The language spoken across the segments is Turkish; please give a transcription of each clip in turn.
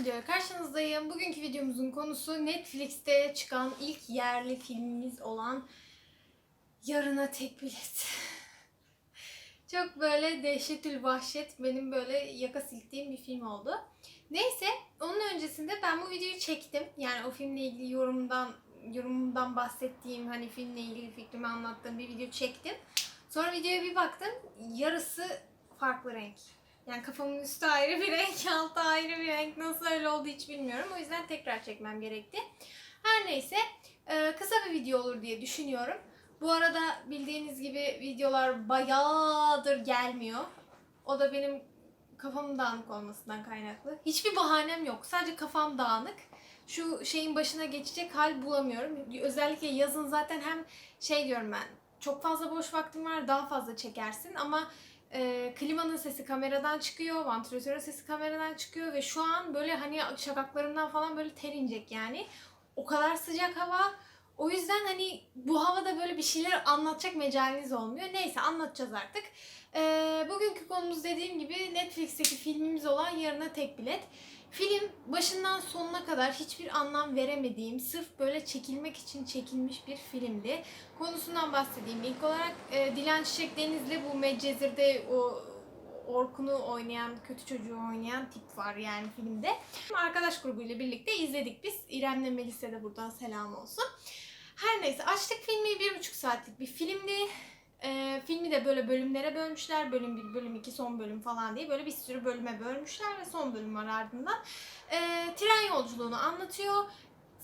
video karşınızdayım. Bugünkü videomuzun konusu Netflix'te çıkan ilk yerli filmimiz olan Yarına Tek Bilet. Çok böyle dehşetül vahşet benim böyle yaka silktiğim bir film oldu. Neyse onun öncesinde ben bu videoyu çektim. Yani o filmle ilgili yorumdan yorumumdan bahsettiğim hani filmle ilgili fikrimi anlattığım bir video çektim. Sonra videoya bir baktım yarısı farklı renk. Yani kafamın üstü ayrı bir renk, altı ayrı bir renk. Nasıl öyle oldu hiç bilmiyorum. O yüzden tekrar çekmem gerekti. Her neyse e, kısa bir video olur diye düşünüyorum. Bu arada bildiğiniz gibi videolar bayağıdır gelmiyor. O da benim kafamın dağınık olmasından kaynaklı. Hiçbir bahanem yok. Sadece kafam dağınık. Şu şeyin başına geçecek hal bulamıyorum. Özellikle yazın zaten hem şey diyorum ben. Çok fazla boş vaktim var daha fazla çekersin ama e, klimanın sesi kameradan çıkıyor, vantilatörün sesi kameradan çıkıyor ve şu an böyle hani şakaklarımdan falan böyle ter inecek yani. O kadar sıcak hava. O yüzden hani bu havada böyle bir şeyler anlatacak mecaliniz olmuyor. Neyse anlatacağız artık. E, bugünkü konumuz dediğim gibi Netflix'teki filmimiz olan Yarına Tek Bilet. Film başından sonuna kadar hiçbir anlam veremediğim, sırf böyle çekilmek için çekilmiş bir filmdi. Konusundan bahsedeyim. İlk olarak e, Dilan Çiçek Deniz'le bu Medcezir'de o Orkun'u oynayan, kötü çocuğu oynayan tip var yani filmde. Arkadaş grubuyla birlikte izledik biz. İrem'le Melis'e de buradan selam olsun. Her neyse açtık filmi bir buçuk saatlik bir filmdi. E, filmi de böyle bölümlere bölmüşler. Bölüm 1, bölüm 2, son bölüm falan diye böyle bir sürü bölüme bölmüşler ve son bölüm var ardından. E, tren yolculuğunu anlatıyor.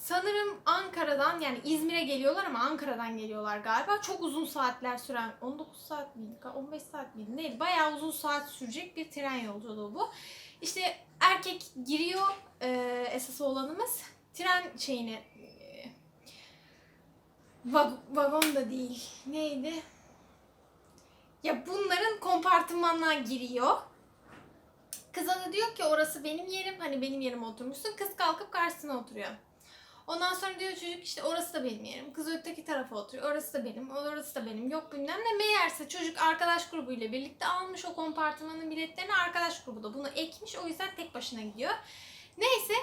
Sanırım Ankara'dan yani İzmir'e geliyorlar ama Ankara'dan geliyorlar galiba. Çok uzun saatler süren 19 saat miydi? 15 saat miydi? Neydi? Bayağı uzun saat sürecek bir tren yolculuğu bu. İşte erkek giriyor e, esas olanımız. Tren şeyine e, vag- vagon da değil. Neydi? Ya bunların kompartımanına giriyor. Kıza da diyor ki orası benim yerim. Hani benim yerime oturmuşsun. Kız kalkıp karşısına oturuyor. Ondan sonra diyor çocuk işte orası da benim yerim. Kız öteki tarafa oturuyor. Orası da benim, orası da benim. Yok bilmem ne. Meğerse çocuk arkadaş grubuyla birlikte almış o kompartımanın biletlerini. Arkadaş grubu da bunu ekmiş. O yüzden tek başına gidiyor. Neyse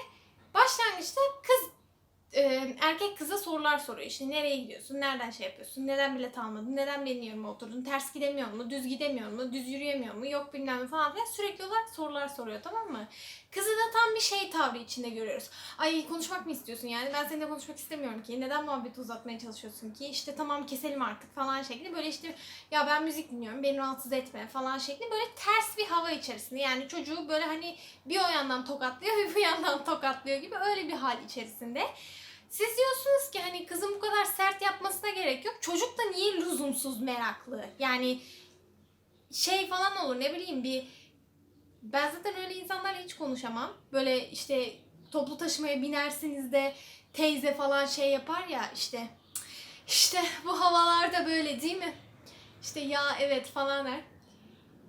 başlangıçta kız e, erkek kıza sorular soruyor. İşte nereye gidiyorsun? Nereden şey yapıyorsun? Neden bilet almadın? Neden benim yerime oturdun? Ters gidemiyor mu? Düz gidemiyor mu? Düz yürüyemiyor mu? Yok bilmem falan filan. Sürekli olarak sorular soruyor tamam mı? Kızı da tam bir şey tavrı içinde görüyoruz. Ay konuşmak mı istiyorsun yani? Ben seninle konuşmak istemiyorum ki. Neden muhabbeti uzatmaya çalışıyorsun ki? İşte tamam keselim artık falan şeklinde. Böyle işte ya ben müzik dinliyorum beni rahatsız etme falan şeklinde. Böyle ters bir hava içerisinde. Yani çocuğu böyle hani bir o yandan tokatlıyor bir bu yandan tokatlıyor gibi öyle bir hal içerisinde. Siz diyorsunuz ki hani kızın bu kadar sert yapmasına gerek yok. Çocuk da niye lüzumsuz meraklı? Yani şey falan olur ne bileyim bir ben zaten öyle insanlarla hiç konuşamam. Böyle işte toplu taşımaya binersiniz de teyze falan şey yapar ya işte işte bu havalarda böyle değil mi? İşte ya evet falan der.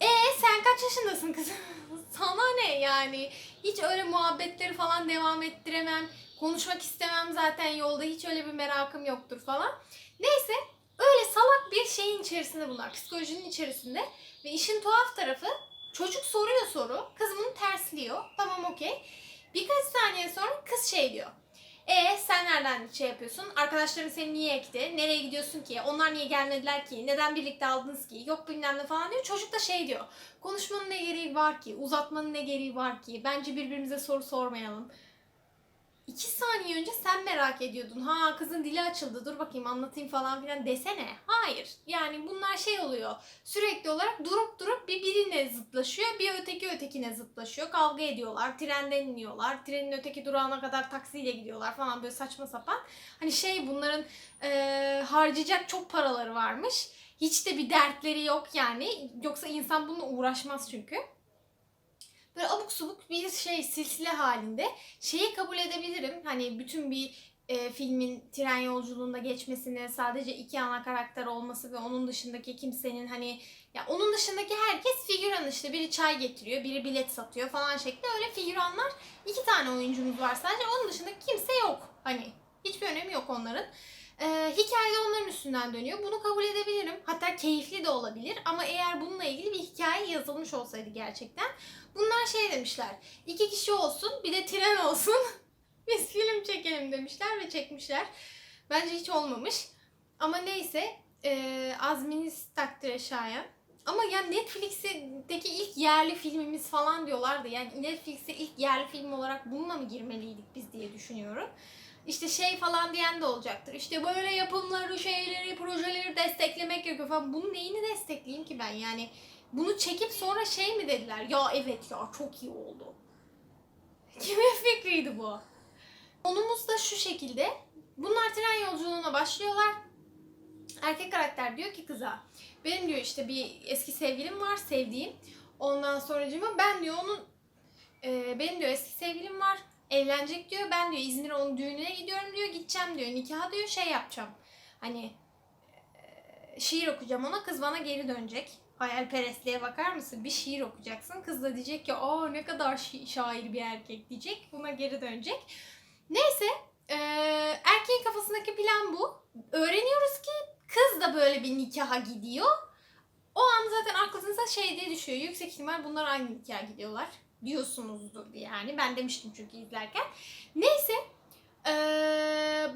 E sen kaç yaşındasın kızım? Sana ne yani? Hiç öyle muhabbetleri falan devam ettiremem. Konuşmak istemem zaten yolda. Hiç öyle bir merakım yoktur falan. Neyse öyle salak bir şeyin içerisinde bunlar. Psikolojinin içerisinde. Ve işin tuhaf tarafı çocuk soruyor soru. Kız bunu tersliyor. Tamam okey. Birkaç saniye sonra kız şey diyor. E sen nereden şey yapıyorsun? Arkadaşların seni niye ekti? Nereye gidiyorsun ki? Onlar niye gelmediler ki? Neden birlikte aldınız ki? Yok bilmem ne falan diyor. Çocuk da şey diyor. Konuşmanın ne gereği var ki? Uzatmanın ne gereği var ki? Bence birbirimize soru sormayalım. İki saniye önce sen merak ediyordun. Ha kızın dili açıldı dur bakayım anlatayım falan filan desene. Hayır. Yani bunlar şey oluyor. Sürekli olarak durup durup bir birine zıtlaşıyor. Bir öteki ötekine zıtlaşıyor. Kavga ediyorlar. Trenden iniyorlar. Trenin öteki durağına kadar taksiyle gidiyorlar falan böyle saçma sapan. Hani şey bunların eee, harcayacak çok paraları varmış. Hiç de bir dertleri yok yani. Yoksa insan bununla uğraşmaz çünkü böyle abuk subuk bir şey silsile halinde şeyi kabul edebilirim. Hani bütün bir e, filmin tren yolculuğunda geçmesini, sadece iki ana karakter olması ve onun dışındaki kimsenin hani ya onun dışındaki herkes figüran işte biri çay getiriyor, biri bilet satıyor falan şeklinde öyle figüranlar iki tane oyuncumuz var sadece onun dışında kimse yok. Hani hiçbir önemi yok onların. Ee, hikaye de onların üstünden dönüyor. Bunu kabul edebilirim. Hatta keyifli de olabilir. Ama eğer bununla ilgili bir hikaye yazılmış olsaydı gerçekten. Bunlar şey demişler. iki kişi olsun bir de tren olsun. Biz film çekelim demişler ve çekmişler. Bence hiç olmamış. Ama neyse. E, azminiz takdire şayan. Ama ya Netflix'teki ilk yerli filmimiz falan diyorlardı. Yani Netflix'e ilk yerli film olarak bununla mı girmeliydik biz diye düşünüyorum. İşte şey falan diyen de olacaktır. İşte böyle yapımları, şeyleri, projeleri desteklemek gerekiyor falan. Bunun neyini destekleyeyim ki ben? Yani bunu çekip sonra şey mi dediler? Ya evet ya çok iyi oldu. Kimin fikriydi bu? Konumuz da şu şekilde. Bunlar tren yolculuğuna başlıyorlar. Erkek karakter diyor ki kıza benim diyor işte bir eski sevgilim var sevdiğim. Ondan sonracığıma ben diyor onun e, benim diyor eski sevgilim var evlenecek diyor. Ben diyor İzmir'e onun düğününe gidiyorum diyor. Gideceğim diyor. Nikaha diyor şey yapacağım. Hani e, şiir okuyacağım ona. Kız bana geri dönecek. Hayalperestliğe bakar mısın? Bir şiir okuyacaksın. Kız da diyecek ki aa ne kadar şi- şair bir erkek diyecek. Buna geri dönecek. Neyse e, erkeğin kafasındaki plan bu. Öğreniyoruz ki kız da böyle bir nikaha gidiyor. O an zaten aklınıza şey diye düşüyor. Yüksek ihtimal bunlar aynı nikaha gidiyorlar. Diyorsunuzdur yani. Ben demiştim çünkü izlerken. Neyse.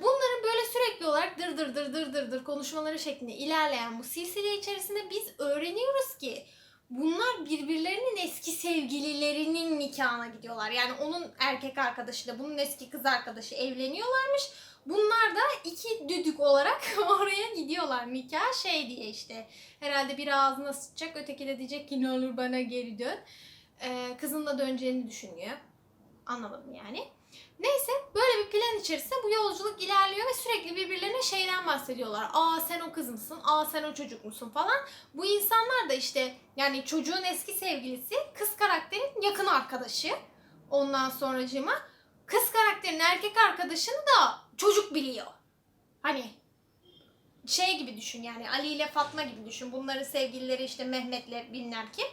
bunların böyle sürekli olarak dır dır dır dır dır dır konuşmaları şeklinde ilerleyen bu silsile içerisinde biz öğreniyoruz ki bunlar birbirlerinin eski sevgililerinin nikahına gidiyorlar. Yani onun erkek arkadaşıyla bunun eski kız arkadaşı evleniyorlarmış. Bunlar da iki düdük olarak oraya gidiyorlar nikah şey diye işte. Herhalde biri ağzına sıçacak öteki de diyecek ki ne olur bana geri dön. Ee, kızın da döneceğini düşünüyor. Anlamadım yani. Neyse böyle bir plan içerisinde bu yolculuk ilerliyor ve sürekli birbirlerine şeyden bahsediyorlar. Aa sen o kız mısın? Aa sen o çocuk musun falan. Bu insanlar da işte yani çocuğun eski sevgilisi kız karakterin yakın arkadaşı. Ondan sonracığıma kız karakterin erkek arkadaşını da çocuk biliyor. Hani şey gibi düşün yani Ali ile Fatma gibi düşün. Bunların sevgilileri işte Mehmet'le bilmem kim.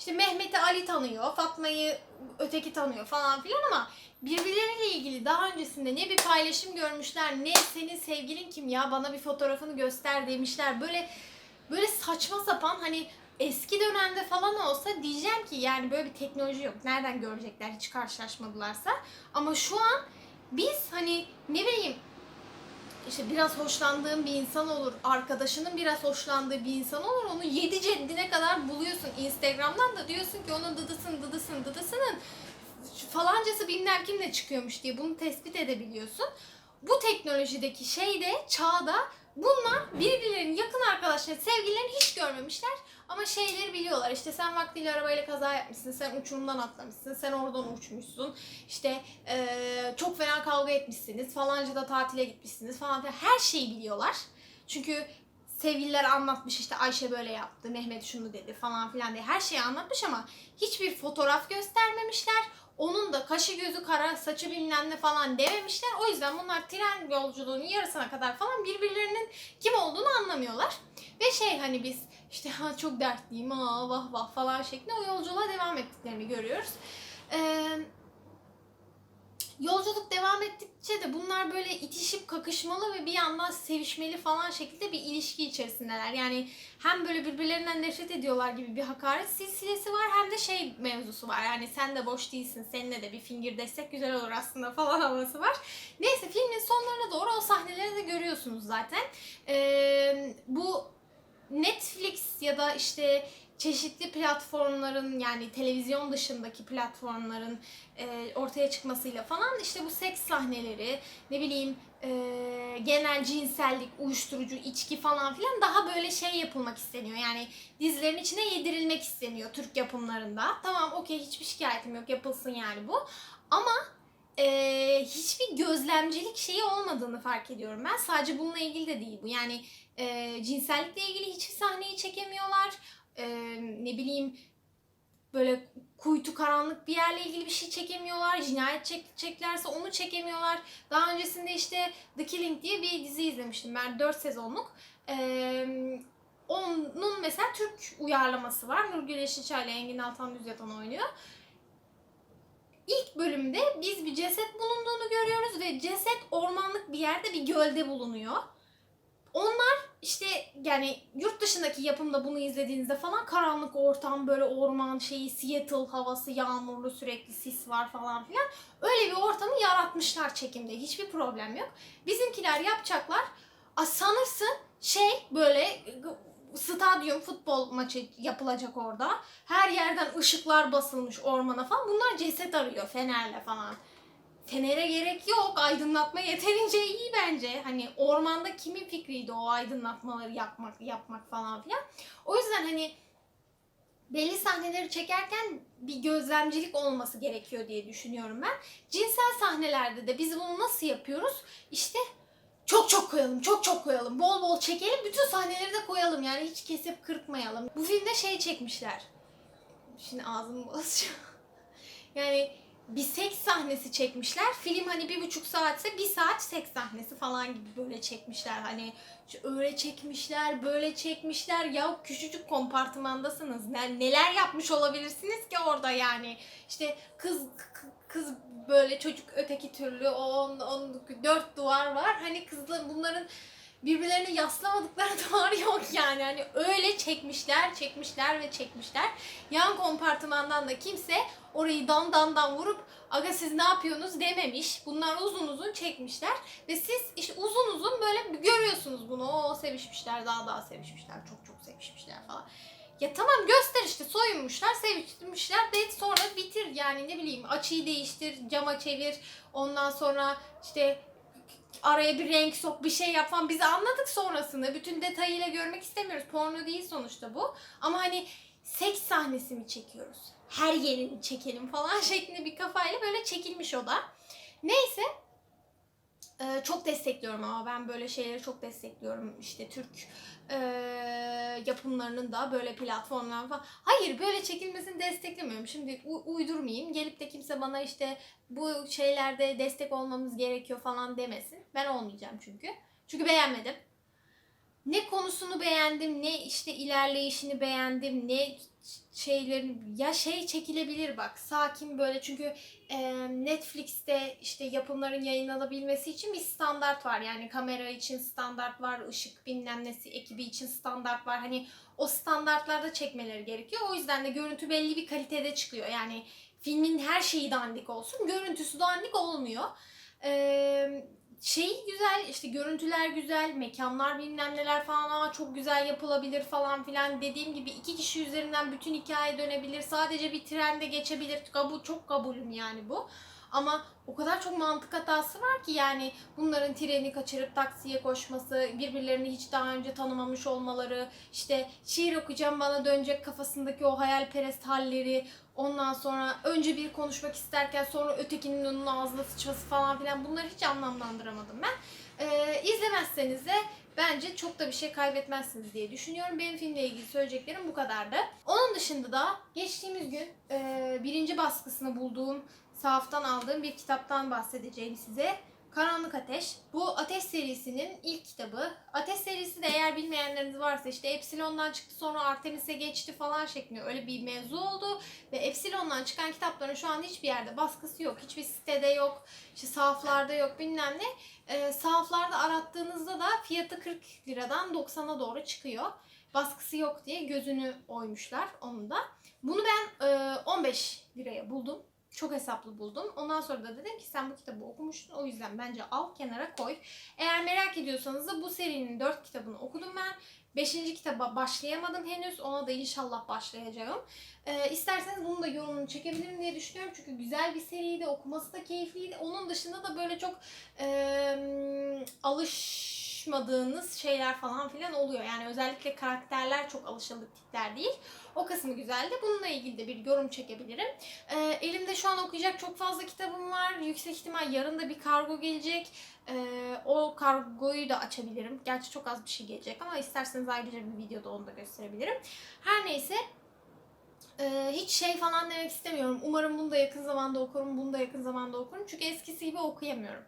İşte Mehmet'i Ali tanıyor, Fatma'yı öteki tanıyor falan filan ama birbirleriyle ilgili daha öncesinde ne bir paylaşım görmüşler ne senin sevgilin kim ya bana bir fotoğrafını göster demişler. Böyle böyle saçma sapan hani eski dönemde falan olsa diyeceğim ki yani böyle bir teknoloji yok. Nereden görecekler hiç karşılaşmadılarsa. Ama şu an biz hani ne bileyim işte biraz hoşlandığın bir insan olur, arkadaşının biraz hoşlandığı bir insan olur. Onu yedi ceddine kadar buluyorsun Instagram'dan da diyorsun ki onun dıdısın, dıdısın, dıdısının falancası bilmem kimle çıkıyormuş diye bunu tespit edebiliyorsun. Bu teknolojideki şeyde, çağda bunlar birbirlerinin yakın arkadaşları, sevgililerini hiç görmemişler. Ama şeyleri biliyorlar. İşte sen vaktiyle arabayla kaza yapmışsın, sen uçurumdan atlamışsın, sen oradan uçmuşsun. İşte eee, çok fena kavga etmişsiniz, falancada tatile gitmişsiniz falan filan. Her şeyi biliyorlar. Çünkü sevgililer anlatmış işte Ayşe böyle yaptı, Mehmet şunu dedi falan filan diye her şeyi anlatmış ama hiçbir fotoğraf göstermemişler. Onun da kaşı gözü kara, saçı bilmem ne falan dememişler. O yüzden bunlar tren yolculuğunun yarısına kadar falan birbirlerinin kim olduğunu anlamıyorlar. Ve şey hani biz işte ha çok dertliyim ha vah vah falan şeklinde o yolculuğa devam ettiklerini görüyoruz. Ee, yolculuk devam ettikçe de bunlar böyle itişip kakışmalı ve bir yandan sevişmeli falan şekilde bir ilişki içerisindeler. Yani hem böyle birbirlerinden nefret ediyorlar gibi bir hakaret silsilesi var hem de şey mevzusu var. Yani sen de boş değilsin, seninle de bir fingir destek güzel olur aslında falan havası var. Neyse filmin sonlarına doğru o sahneleri de görüyorsunuz zaten. Ee, bu Netflix ya da işte çeşitli platformların yani televizyon dışındaki platformların e, ortaya çıkmasıyla falan işte bu seks sahneleri ne bileyim e, genel cinsellik, uyuşturucu, içki falan filan daha böyle şey yapılmak isteniyor. Yani dizilerin içine yedirilmek isteniyor Türk yapımlarında. Tamam okey hiçbir şikayetim yok yapılsın yani bu. Ama e, hiçbir gözlemcilik şeyi olmadığını fark ediyorum ben. Sadece bununla ilgili de değil bu. Yani e, cinsellikle ilgili hiçbir sahneyi çekemiyorlar. E, ne bileyim böyle kuytu karanlık bir yerle ilgili bir şey çekemiyorlar. Cinayet çekeceklerse onu çekemiyorlar. Daha öncesinde işte The Killing diye bir dizi izlemiştim ben 4 sezonluk. E, onun mesela Türk uyarlaması var. Nurgül Yeşilçay ile Engin Altan Düzyatan oynuyor. İlk bölümde biz bir ceset bulunduğunu görüyoruz ve ceset ormanlık bir yerde bir gölde bulunuyor. Onlar işte yani yurt dışındaki yapımda bunu izlediğinizde falan karanlık ortam böyle orman şeyi Seattle havası yağmurlu sürekli sis var falan filan. Öyle bir ortamı yaratmışlar çekimde. Hiçbir problem yok. Bizimkiler yapacaklar. A, sanırsın şey böyle stadyum futbol maçı yapılacak orada. Her yerden ışıklar basılmış ormana falan. Bunlar ceset arıyor fenerle falan. Fenere gerek yok. Aydınlatma yeterince iyi bence. Hani ormanda kimin fikriydi o aydınlatmaları yakmak, yapmak falan filan. O yüzden hani belli sahneleri çekerken bir gözlemcilik olması gerekiyor diye düşünüyorum ben. Cinsel sahnelerde de biz bunu nasıl yapıyoruz? İşte çok çok koyalım, çok çok koyalım, bol bol çekelim, bütün sahneleri de koyalım yani hiç kesip kırpmayalım. Bu filmde şey çekmişler. Şimdi ağzımı basacağım. yani bir seks sahnesi çekmişler. Film hani bir buçuk saatse bir saat seks sahnesi falan gibi böyle çekmişler. Hani öyle çekmişler, böyle çekmişler. Ya küçücük kompartımandasınız. Ne- Neler yapmış olabilirsiniz ki orada yani. İşte kız kız böyle çocuk öteki türlü on, on, dört duvar var. Hani kızlar bunların birbirlerine yaslamadıkları duvar yok yani. Hani öyle çekmişler, çekmişler ve çekmişler. Yan kompartımandan da kimse orayı dan dan dan vurup aga siz ne yapıyorsunuz dememiş. Bunlar uzun uzun çekmişler ve siz işte uzun uzun böyle görüyorsunuz bunu. O sevişmişler, daha daha sevişmişler, çok çok sevişmişler falan. Ya tamam göster işte soyunmuşlar, sevişmişler de sonra bitir yani ne bileyim açıyı değiştir, cama çevir. Ondan sonra işte araya bir renk sok bir şey yap falan. Biz anladık sonrasını. Bütün detayıyla görmek istemiyoruz. Porno değil sonuçta bu. Ama hani seks sahnesi mi çekiyoruz? Her yerini çekelim falan şeklinde bir kafayla böyle çekilmiş o da. Neyse. Ee, çok destekliyorum ama ben böyle şeyleri çok destekliyorum. İşte Türk e, yapımlarının da böyle platformlar falan. Hayır böyle çekilmesini desteklemiyorum. Şimdi u- uydurmayayım. Gelip de kimse bana işte bu şeylerde destek olmamız gerekiyor falan demesin. Ben olmayacağım çünkü. Çünkü beğenmedim. Ne konusunu beğendim, ne işte ilerleyişini beğendim, ne şeylerin ya şey çekilebilir bak sakin böyle çünkü e, Netflix'te işte yapımların yayınlanabilmesi için bir standart var. Yani kamera için standart var ışık bilmem nesi ekibi için standart var. Hani o standartlarda çekmeleri gerekiyor. O yüzden de görüntü belli bir kalitede çıkıyor. Yani filmin her şeyi dandik olsun görüntüsü dandik olmuyor. Eee şey güzel işte görüntüler güzel mekanlar bilmem neler falan ama çok güzel yapılabilir falan filan dediğim gibi iki kişi üzerinden bütün hikaye dönebilir. Sadece bir trende geçebilir. Kabul çok kabulüm yani bu ama o kadar çok mantık hatası var ki yani bunların treni kaçırıp taksiye koşması, birbirlerini hiç daha önce tanımamış olmaları, işte şiir okuyacağım bana dönecek kafasındaki o hayalperest halleri, ondan sonra önce bir konuşmak isterken sonra ötekinin onun ağzına sıçması falan filan bunları hiç anlamlandıramadım ben. Ee, izlemezseniz de bence çok da bir şey kaybetmezsiniz diye düşünüyorum. Benim filmle ilgili söyleyeceklerim bu kadardı. Onun dışında da geçtiğimiz gün e, birinci baskısını bulduğum sahaftan aldığım bir kitaptan bahsedeceğim size. Karanlık Ateş. Bu Ateş serisinin ilk kitabı. Ateş serisi de eğer bilmeyenleriniz varsa işte Epsilon'dan çıktı sonra Artemis'e geçti falan şeklinde öyle bir mevzu oldu. Ve Epsilon'dan çıkan kitapların şu an hiçbir yerde baskısı yok. Hiçbir sitede yok. işte sahaflarda yok bilmem ne. Ee, sahaflarda arattığınızda da fiyatı 40 liradan 90'a doğru çıkıyor. Baskısı yok diye gözünü oymuşlar onu da. Bunu ben e, 15 liraya buldum. Çok hesaplı buldum. Ondan sonra da dedim ki sen bu kitabı okumuştun. O yüzden bence al kenara koy. Eğer merak ediyorsanız da bu serinin 4 kitabını okudum ben. 5. kitaba başlayamadım henüz. Ona da inşallah başlayacağım. Ee, isterseniz bunu da yorumunu çekebilirim diye düşünüyorum. Çünkü güzel bir seriydi. Okuması da keyifliydi. Onun dışında da böyle çok e, alışmadığınız şeyler falan filan oluyor. Yani özellikle karakterler çok alışıldık tipler değil. O kısmı güzeldi. Bununla ilgili de bir yorum çekebilirim. Ee, elimde şu an okuyacak çok fazla kitabım var. Yüksek ihtimal yarın da bir kargo gelecek. Ee, o kargoyu da açabilirim. Gerçi çok az bir şey gelecek ama isterseniz ayrıca bir videoda onu da gösterebilirim. Her neyse ee, hiç şey falan demek istemiyorum. Umarım bunu da yakın zamanda okurum, bunu da yakın zamanda okurum. Çünkü eskisi gibi okuyamıyorum.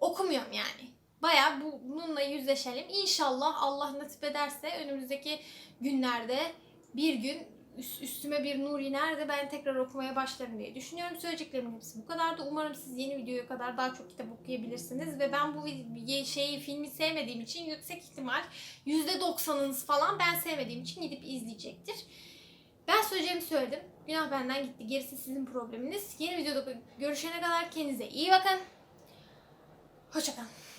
Okumuyorum yani. Bayağı bu, bununla yüzleşelim. İnşallah Allah nasip ederse önümüzdeki günlerde bir gün üst- üstüme bir nur iner de ben tekrar okumaya başlarım diye düşünüyorum. Söyleyeceklerimin hepsi bu kadardı. Umarım siz yeni videoya kadar daha çok kitap okuyabilirsiniz ve ben bu şeyi filmi sevmediğim için yüksek ihtimal %90'ınız falan ben sevmediğim için gidip izleyecektir. Ben söyleyeceğimi söyledim. Günah benden gitti. Gerisi sizin probleminiz. Yeni videoda görüşene kadar kendinize iyi bakın. Hoşçakalın.